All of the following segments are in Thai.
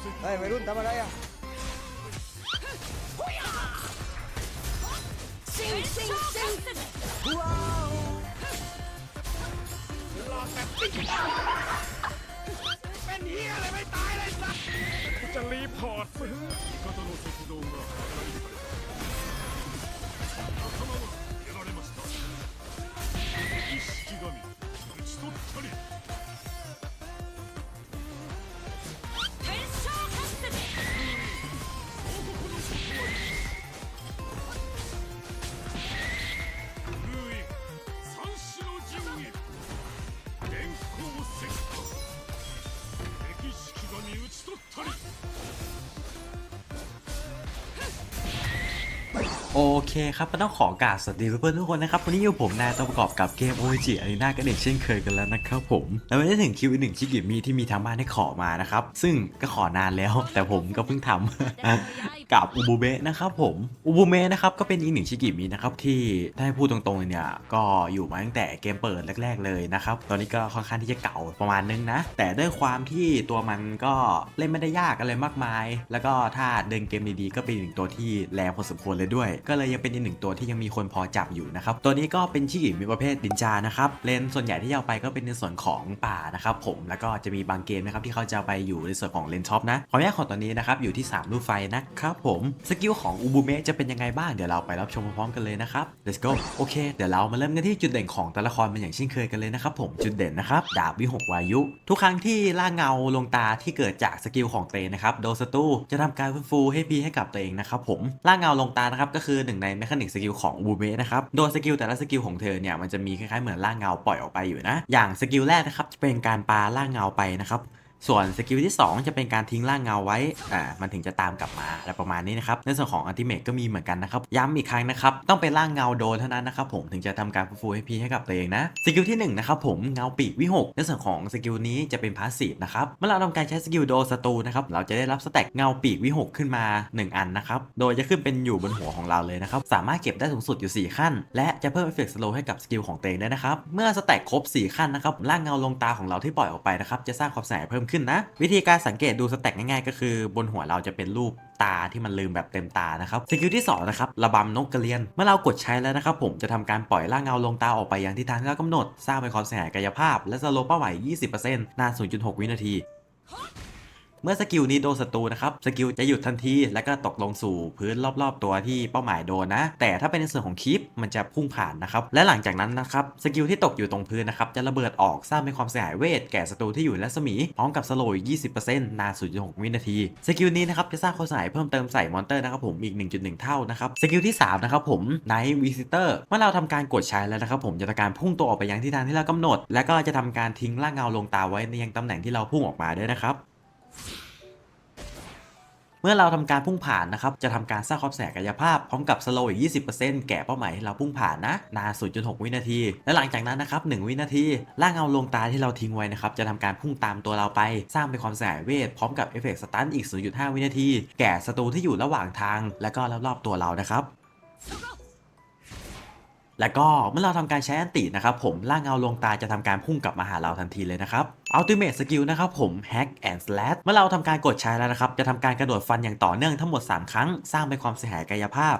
เฮ้ยวัยรุ่นทำอะไรอะรอแบบติ๊เป็นเฮียอะไรไม่ตายเลยสัสจะรีพอร์ตก็ต้องโดสุดโดนหรอ โอเคครับก็ต้องขอกราบสวัสดีเพื่อนๆทุกคนนะครับ วันนี้อยู่ผมนายตัวประกอบกับเกม OG อารีนากันอีกเช่นเคยกันแล้วนะครับผม แล้ววันนี้ถึงคิวอีกหนึ่งชิกิมีที่มีทางบ้านให้ขอมานะครับ ซึ่งก็ขอนานแล้วแต่ผมก็เพิ่งทำ กับอูบูเบะนะครับผมอูบูเมะนะครับก็เป็นอีกหนึ่งชิกิมินะครับที่ถ้าให้พูดตรงๆเลยเนี่ยก็อยู่มาตั้งแต่เกมเปิดแรก ๆ เลยนะครับตอนนี้ก็ค่อนข้างที่จะเก่าประมาณนึงนะ แต่ด้วยความที่ตัวมันก็เล่นไม่ได้ยากอะไรมากมาย แล้วก็ถ้าเดินเกมดีๆก็เป็นหนึ่งตัวที่แรงพอสมควรเลยด้วยก็เลยยังเป็นอีกหนึ่งตัวที่ยังมีคนพอจับอยู่นะครับตัวนี้ก็เป็นชิกิมิประเภทดินจานะครับเลนส่วนใหญ่ที่เอาไปก็เป็นในส่วนของป่านะครับผมแล้วก็จะมีบางเกมนะครับที่เขาจะเอาไปอยู่ในส่วนของเลนท็อปนะความยากของตัวนี้นะครับอยู่ที่สามลูกไฟนะครับผมสกิลของอูบูเมะจะเป็นยังไงบ้างเดี๋ยวเราไปรับชมพร้อมๆกันเลยนะครับ let's go โอเค เดี๋ยวเรามาเริ่มกันที่จุดเด่นของแต่ละครเป็นอย่างเช่นเคยกันเลยนะครับผมจุดเด่นนะครับดาบวิหกวายุ ทุกครั้งที่ล่าเงาลงตาที่เกิดจากสกิลของเตนะครับโดนศัตรูจะทำการฟื้นฟูให้พีให้กับตัวเองนะครับผมล่าเงาลงตานะครับก็คืือหนึ่งในแมคานิกสกิลของอูบูเมะนะครับ โดยสกิลแต่ละสกิลของเธอเนี่ยมันจะมีคล้ายๆเหมือนล่างเงาปล่อยออกไปอยู่นะ อย่างสกิลแรกนะครับจะเป็นการปาล่างเงาไปนะครับ ส่วนสกิลที่ 2 จะเป็นการทิ้งร่างเงาไว้ อ่า มันถึงจะตามกลับมาอะไรประมาณนี้นะครับ ในส่วนของอัลติเมทก็มีเหมือนกันนะครับ ย้ำอีกครั้งนะครับ ต้องเป็นร่างเงาโดนเท่านั้นนะครับผม ถึงจะทำการฟูให้พีให้กับตัวเองนะ สกิลที่1นะครับผม เงาปีกวิหก ในส่วนของสกิลนี้จะเป็นพาสซีฟนะครับ เมื่อเราทำการใช้สกิลโดนศัตรูนะครับ เราจะได้รับสแต็กเงาปีกวิหกขึ้นมา 1 อันนะครับ โดยจะขึ้นเป็นอยู่บนหัวของเราเลยนะครับ สามารถเก็บได้สูงสุดอยู่ 4 ขั้น และจะเพิ่มเอฟเฟกต์สโลให้กับสกิลของตัวเองด้นะครับ เมื่อสแต็กครบ 4 ขั้นนะครับร่างเงาลงตาของเราที่ปล่อยออกไปนะครับจะสร้างความแสงเพิ่มขึ้นนะ วิธีการสังเกตดูสแต็กง่ายๆ ก็คือบนหัวเราจะเป็นรูปตาที่มันลืมแบบเต็มตานะครับสกิลที่2นะครับระบำนกกระเรียน เมื่อเรากดใช้แล้วนะครับผมจะทำการปล่อยร่างเงาลงตาออกไปอย่างที่ทางที่เรากำหนด สร้างเป็นความเสียหายกายภาพ และสโลว์เป้าหมาย 20%นาน 0.6 วินาที เมื่อสกิลนี้โดนศัตรูนะครับสกิลจะหยุดทันที แล้วก็ตกลงสู่พื้นรอบๆ ตัวที่เป้าหมายโดนนะ แต่ถ้าเป็นในส่วนของคลิปมันจะพุ่งผ่านนะครับ และหลังจากนั้นนะครับสกิลที่ตกอยู่ตรงพื้นนะครับจะระเบิดออกสร้างเป็นความเสียหายเวทแก่ศัตรูที่อยู่ในรัศมีพร้อมกับสโลว์20%นาน0.6วินาทีสกิลนี้นะครับจะสร้างความเสียหายเพิ่มเติมใส่มอนเตอร์นะครับผมอีก 1.1 เท่านะครับสกิลที่3นะครับผม Night Visitor เมื่อเราทำการกดใช้แล้วนะครับผมจะทำการพุ่งตัวออกไปยังทิศทางที่เรากำหนด และก็จะทำการทิ้งร่างเงาลงตาไว้ในยังตำแหน่งที่เราพุ่งออกมาด้วยนะครับ เมื่อเราทำการพุ่งผ่านนะครับ จะทำการสร้างความแสงกายภาพพร้อมกับสโลว์อีก 20%แก่เป้าหมายที่เราพุ่งผ่านนะ นาน 0.6 วินาที และหลังจากนั้นนะครับ 1 วินาทีร่างเงาลงตาที่เราทิ้งไว้นะครับ จะทำการพุ่งตามตัวเราไป สร้างเป็นความแสงเวท พร้อมกับเอฟเฟกต์สตันอีก 0.5 วินาที แก่ศัตรูที่อยู่ระหว่างทาง และก็รอบๆตัวเรานะครับ แล้วก็เมื่อเราทำการใช้อันตินะครับผมล่างเงาลงตาจะทำการพุ่งกลับมาหาเราทันทีเลยนะครับอัลติเมทสกิลนะครับผม Hack and Slash เมื่อเราทำการกดใช้แล้วนะครับ จะทำการกระโดดฟันอย่างต่อเนื่องทั้งหมด 3 ครั้ง สร้างเป็นความเสียหายกายภาพ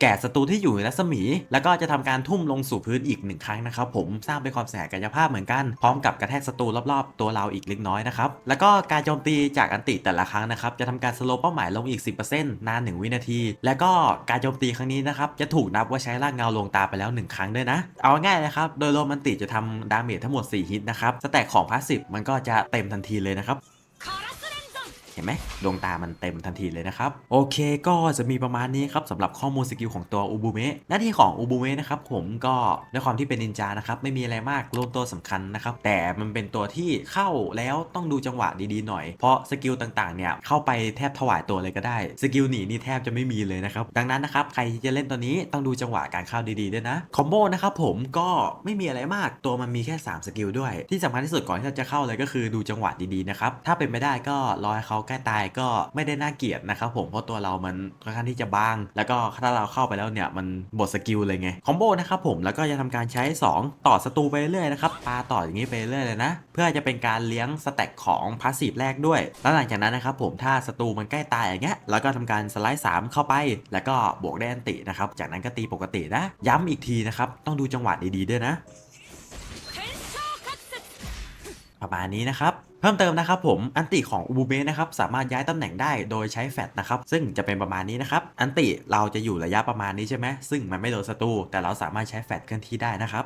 แก่ศัตรูที่อยู่ในรัศมี แล้วก็จะทำการทุ่มลงสู่พื้นอีกหนึ่งครั้งนะครับผมสร้างเป็นความเสียหายกายภาพเหมือนกัน พร้อมกับกระแทกศัตรูรอบๆ ตัวเราอีกเล็กน้อยนะครับแล้วก็การโจมตีจากอันติแต่ละครั้งนะครับจะทำการสโลปเป้าหมายลงอีก 10%นาน 1 วินาที แล้วก็การโจมตีครั้งนี้นะครับจะถูกนับว่าใช้ร่างเงาลงตาไปแล้ว 1 ครั้งด้วยนะ เอาง่ายนะครับโดยโรมันติจะทำดาเมจทั้งหมด 4 ฮิตนะครับสแต็กของพาสซีฟมันก็จะเต็มทันทีเลยนะครับ ห็นไหมดวงตามันเต็มทันทีเลยนะครับ โอเคก็จะมีประมาณนี้ครับสำหรับข้อมูลสกิลของตัวอูบูเมะหน้าที่ของอูบูเมะนะครับผมก็ด้วยความที่เป็นนินจานะครับไม่มีอะไรมากรวมตัวสำคัญนะครับแต่มันเป็นตัวที่เข้าแล้วต้องดูจังหวะดีๆหน่อย เพราะสกิลต่างๆเนี่ยเข้าไปแทบถวายตัวเลยก็ได้สกิลหนีนี่แทบจะไม่มีเลยนะครับดังนั้นนะครับใครที่จะเล่นตัวนี้ต้องดูจังหวะการเข้าดีๆด้วยนะคอมโบนะครับผมก็ไม่มีอะไรมากตัวมันมีแค่ 3 สกิลด้วย ที่สำคัญที่สุดก่อนที่จะเข้าเลยก็คือดูจังหวะดีๆนะครับถ้าเป็นไม่ได้ก็รอให้เขาใกล้ตายก็ไม่ได้น่าเกลียดนะครับผมเพราะตัวเรามันค่อนข้างที่จะบ้าง แล้วก็ถ้าเราเข้าไปแล้วเนี่ยมันบทสกิลเลยไงคอมโบนะครับผมแล้วก็จะทำการใช้ 2 ต่อศัตรูไปเรื่อยนะครับปาต่ออย่างนี้ไปเรื่อยเลยนะ เพื่อจะเป็นการเลี้ยงสแต็กของพาสซีฟแรกด้วย แล้วหลังจากนั้นนะครับผมถ้าศัตรูมันใกล้ตายอย่างเงี้ยแล้วก็ทำการสไลด์ 3 เข้าไป แล้วก็บวกได้อันตินะครับจากนั้นก็ตีปกตินะย้ำอีกทีนะครับต้องดูจังหวะดีๆด้วยนะ ประมาณนี้นะครับเพิ่มเติมนะครับผมอันติของอูบูเบนะครับสามารถย้ายตำแหน่งได้โดยใช้แฟตนะครับซึ่งจะเป็นประมาณนี้นะครับอันติเราจะอยู่ระยะประมาณนี้ใช่ไหมซึ่งมันไม่โดนศัตรูแต่เราสามารถใช้แฟตเคลื่อนที่ได้นะครับ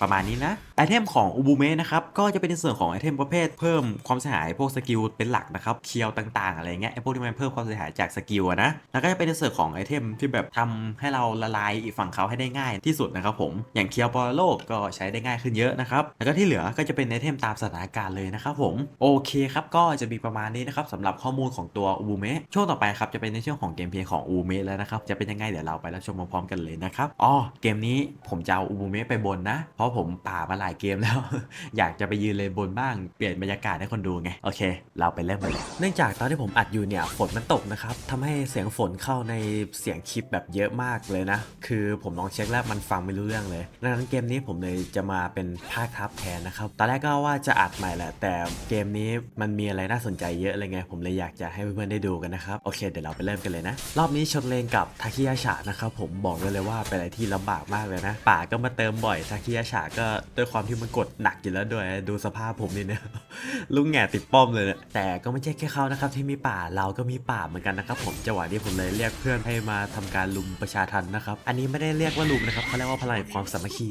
ประมาณนี้นะไอเทมของอูบูเมะนะครับก็จะเป็นในส่วนของไอเทมประเภทเพิ่มความเสียหายพวกสกิลเป็นหลักนะครับเคียวต่างๆอะไรเงี้ยไอพวกที่มันเพิ่มความเสียหายจากสกิลนะแล้วก็จะเป็นในส่วนของไอเทมที่แบบทำให้เราละลายอีกฝั่งเขาให้ได้ง่ายที่สุดนะครับผมอย่างเคียวปอโลกก็ใช้ได้ง่ายขึ้นเยอะนะครับแล้วก็ที่เหลือก็จะเป็นไอเทมตามสถานการณ์เลยนะครับผมโอเคครับก็จะมีประมาณนี้นะครับสำหรับข้อมูลของตัวอูบูเมะช่วงต่อไปครับจะเป็นในช่วงของเกมเพลย์ของอูบูเมะแล้วนะครับจะเป็นยังไงเดี๋ยวเราไปรับชมพร้อมๆกันเลยนะครับอ๋อเกมนี้ผมจะเอาอูบูเมะไปบนนะเพราราะผมป่ามาหลายเกมแล้ว อยากจะไปยืนเลนบนบ้างเปลี่ยนบรรยากาศให้คนดูไง โอเค เราไปเริ่มกันเลยเนื่องจากตอนที่ผมอัดอยู่เนี่ยฝนมันตกนะครับทำให้เสียงฝนเข้าในเสียงคลิปแบบเยอะมากเลยนะ คือผมลองเช็คแล้วมันฟังไม่รู้เรื่องเลยดังนั้นเกมนี้ผมเลยจะมาเป็นภาคทับแทนนะครับตอนแรกก็ว่าจะอัดใหม่แหละ แต่เกมนี้มันมีอะไรน่าสนใจเยอะเลยไง ผมเลยอยากจะให้เพื่อนๆได้ดูกันนะครับโอเคเดี๋ยวเราไปเริ่มกันเลยนะ รอบนี้ชนเลนกับทาคิยาชะนะครับผมบอกเลยเลยว่าเป็นอะไรที่ลำบากมากเลยนะป่าก็มาเติมบ่อยทาคิยาชะก็ด้วยความที่มันกดหนักอยู่แล้วด้วยดูสภาพผมนี่เนี่ยลุงแง่ติดป้อมเลยเนี่ยแต่ก็ไม่ใช่แค่เขานะครับที่มีป่าเราก็มีป่าเหมือนกันนะครับ ผมจังหวะนี้ผมเลยเรียกเพื่อนให้มาทำการลุมประชาทันนะครับ อันนี้ไม่ได้เรียกว่าลุมนะครับเขาเรียกว่าพลังความสามัคคี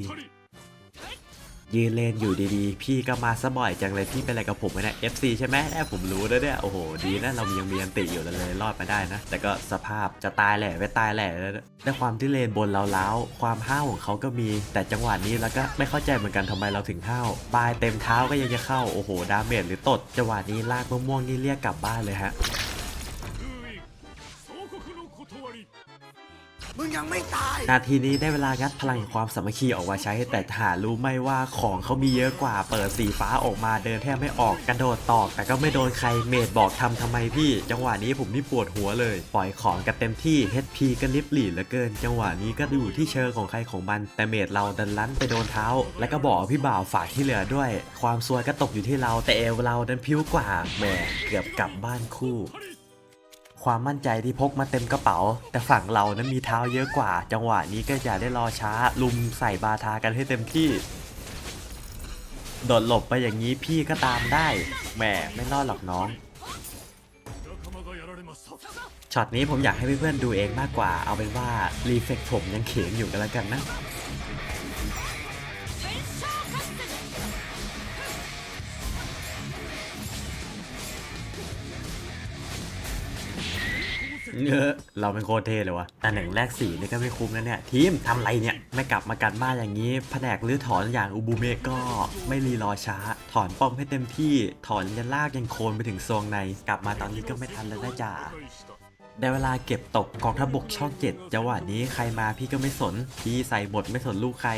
ยืนเลนอยู่ดีๆ พี่ก็มาซะบ่อยจังเลยพี่เป็นอะไรกับผมไหมเนี่ย FC ใช่ไหมแอบผมรู้แล้วเนี่ยโอ้โหดีนะเรายังมีอันติอยู่เลยรอดมาได้นะ แต่ก็สภาพจะตายแหละไม่ตายแหละแล้วด้วยความที่เลนบนเราล้าวความห้าวของเขาก็มี แต่จังหวะนี้แล้วก็ไม่เข้าใจเหมือนกันทำไมเราถึงห้าวปลายเต็มเท้าก็ยังจะเข้าโอ้โหดาเมจหรือตดจังหวะนี้ลากม่วงๆนี่เรียกกลับบ้านเลยฮะ มึงยังไม่ตาย นาทีนี้ได้เวลางัดพลังแห่งความสามัคคีออกมาใช้ แต่หารู้ไหม่ว่าของเขามีเยอะกว่า เปิดสีฟ้าออกมาเดินแทบไม่ออกกระโดดตอก แต่ก็ไม่โดนใครเมดบอกทำทำไมพี่ จังหวะนี้ผมนี่ปวดหัวเลย ปล่อยของกันเต็มที่ HP ก็ลิบหลีเหลือเกิน จังหวะนี้ก็อยู่ที่เชิงของใครของมัน แต่เมดเราดันลั้นไปโดนเท้า แล้วก็บอกพี่บ่าวฝากที่เหลือด้วย ความซวยก็ตกอยู่ที่เราแต่เอวเราดันพิ้วกว่าแหมเกือบกลับบ้านคู่ ความมั่นใจที่พกมาเต็มกระเป๋า แต่ฝั่งเรานั้นมีเท้าเยอะกว่า จังหวะนี้ก็อย่าได้รอช้า ลุมใส่บาทากันให้เต็มที่ โดดหลบไปอย่างนี้พี่ก็ตามได้แหมไม่รอดหรอกน้องช็อตนี้ผมอยากให้เพื่อนๆดูเองมากกว่า เอาเป็นว่ารีเฟกผมยังเข็งอยู่กันแล้วกันนะ เราเป็นโคตรเท่เลยวะแต่หนึ่งแรกสี่นี่ก็ไม่คุ้มนะเนี่ย ทีมทำไรเนี่ย ไม่กลับมากันบ้านอย่างนี้ แผนกรือถอนอย่างอุบูเมก็ไม่รีรอช้า ถอนป้อมให้เต็มที่ ถอนยันลากยังโคนไปถึงซองใน กลับมาตอนนี้ก็ไม่ทันแล้วนะจ่าได้เวลาเก็บตกกองทัพบกช่องเจ็ดจังหวะนี้ใครมาพี่ก็ไม่สน พี่ใส่หมดไม่สนลูกใคร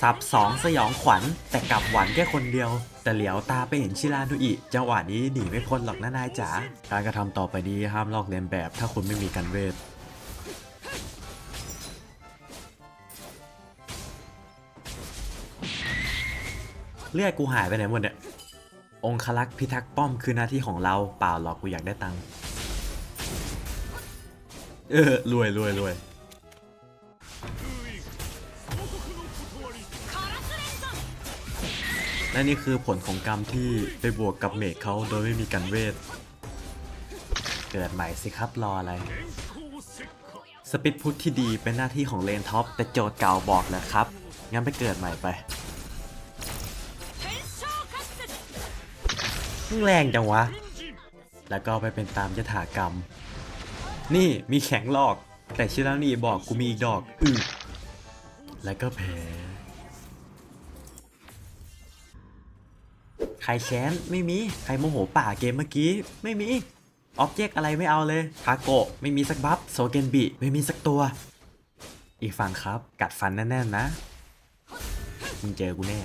สับสองสยองขวัญ แต่กลับหวันแค่คนเดียว แต่เหลียวตาไปเห็นชิรานุอิจังหวะนี้หนีไม่พ้นหรอกนะนายจ๋าการกระทำต่อไปนี้ห้ามลอกเลียนแบบ ถ้าคุณไม่มีการเวทเลือดกูหายไปไหนหมดเนี่ย องคลักษ์พิทักษ์ป้อมคือหน้าที่ของเราเปล่าหรอกกูอยากได้ตังค์ เออรวยรวยรวย และนี่คือผลของกรรมที่ไปบวกกับเมกเขาโดยไม่มีกันเวท เกิดใหม่สิครับรออะไร สปิดพุทที่ดีเป็นหน้าที่ของเลนท็อป แต่โจทย์เก่าบอกแล้วครับ งั้นไปเกิดใหม่ไปแรงจังวะ แล้วก็ไปเป็นตามยถากรรม นี่มีแข็งหลอก แต่ชิรานีบอกกูมีอีกดอก อือแล้วก็แพ รแค้นไม่มี ใครโมโหป่าเกมเมื่อกี้ไม่มีออบเจกต์อะไรไม่เอาเลยทาโกะไม่มีสักบัฟโซเกนบิไม่มีสักตัว อีกฝั่งครับ กัดฟันแน่นๆนะ มึงเจอกูแน่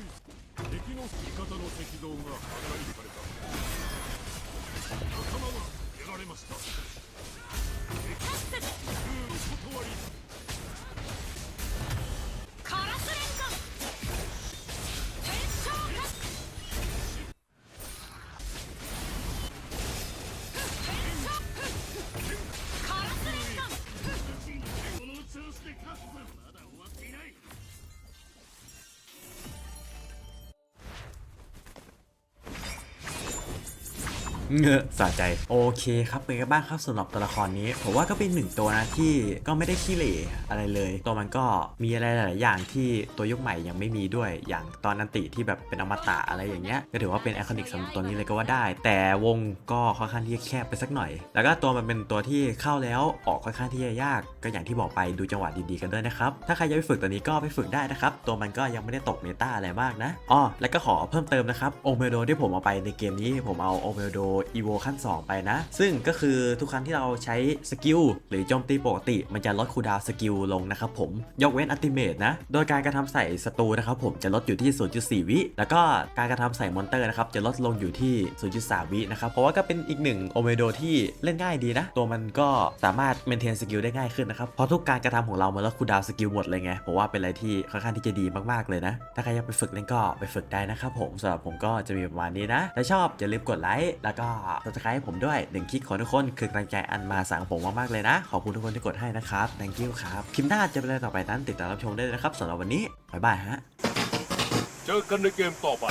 敵の味方の石像が破壊された。仲間はやられました。 เงอะสะใจ โอเคครับเป็นไงบ้างครับสำหรับตัวละครนี้ ผมว่าก็เป็นหนึ่งตัวนะที่ก็ไม่ได้ขี้เหร่อะไรเลย ตัวมันก็มีอะไรหลายอย่างที่ตัวยุคใหม่ยังไม่มีด้วย อย่างตอนนันติที่แบบเป็นอมตะอะไรอย่างเงี้ย ก็ถือว่าเป็นไอคอนิกสำหรับตัวนี้เลยก็ว่าได้ แต่วงก็ค่อนข้างที่จะแคบไปสักหน่อย แล้วก็ตัวมันเป็นตัวที่เข้าแล้วออกค่อนข้างที่จะยาก ก็อย่างที่บอกไปดูจังหวะดีๆกันด้วยนะครับ ถ้าใครอยากไปฝึกตัวนี้ก็ไปฝึกได้นะครับ ตัวมันก็ยังไม่ได้ตกเมตาอะไรมากนะ อ๋อ แล้วก็ขอเพิ่มเติมนะครับ โอเมโดที่ผมเอาไปในเกมนี้ผมเอาโอเมโดอีโวขั้น 2 ไปนะ ซึ่งก็คือทุกครั้งที่เราใช้สกิลหรือโจมตีปกติ มันจะลดคูดาวสกิลลงนะครับผม ยกเว้นอัติเมทนะ โดยการกระทำใส่ศัตรูนะครับผมจะลดอยู่ที่ 0.4 วิ แล้วก็การกระทำใส่มอนเตอร์นะครับจะลดลงอยู่ที่ 0.3 วินะครับ เพราะว่าก็เป็นอีกหนึ่งโอเมโดที่เล่นง่ายดีนะ ตัวมันก็สามารถเมนเทนสกิลได้ง่ายขึ้นนะครับ เพราะทุกการกระทำของเรามันลดคูดาวสกิลหมดเลยไง ผมว่าเป็นอะไรที่ค่อนข้างที่จะดีมากๆเลยนะ ถ้าใครอยากไปฝึกเล่นก็ไปฝึกได้นะครับผมสำหรับผมก็จะมีประมาณนี้นะ ถ้าชอบอย่าลืมกดไลค์แล้วก็ subscribe ให้ผมด้วยหนึ่งคลิกของทุกคนคือกำลังใจอันมาสั่งผมมากๆเลยนะ ขอบคุณทุกคนที่กดให้นะครับ thank you ครับคลิปหน้าจะเป็นอะไรต่อไปนั้นติดตามรับชมได้เลยนะครับสำหรับวันนี้บ๊ายบายฮะ เจอกันในเกมต่อไป